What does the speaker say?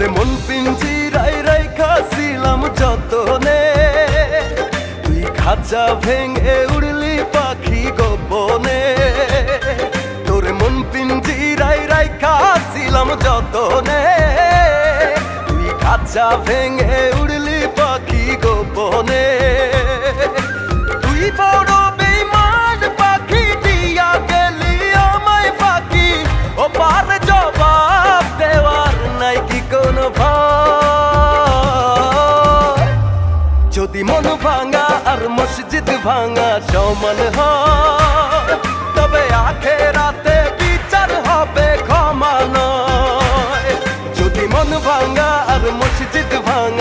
তোরে মন পিঞ্জি রাই রাই খাসিলাম যতনে। তুই খাঁচা ভেঙে উড়লি পাখি গোপনে। তোরে মন পিঞ্জি রাই রাই খাসিলাম যতনে। তুই খাঁচা ভেঙে উড়লি পাখি গোপনে। যদি মন ভাঙা আর মসজিদ ভাঙা সমান হয়, তবে আখে রাতে বিচার হবে ক্ষমা যদি মন ভাঙা আর মসজিদ ভাঙা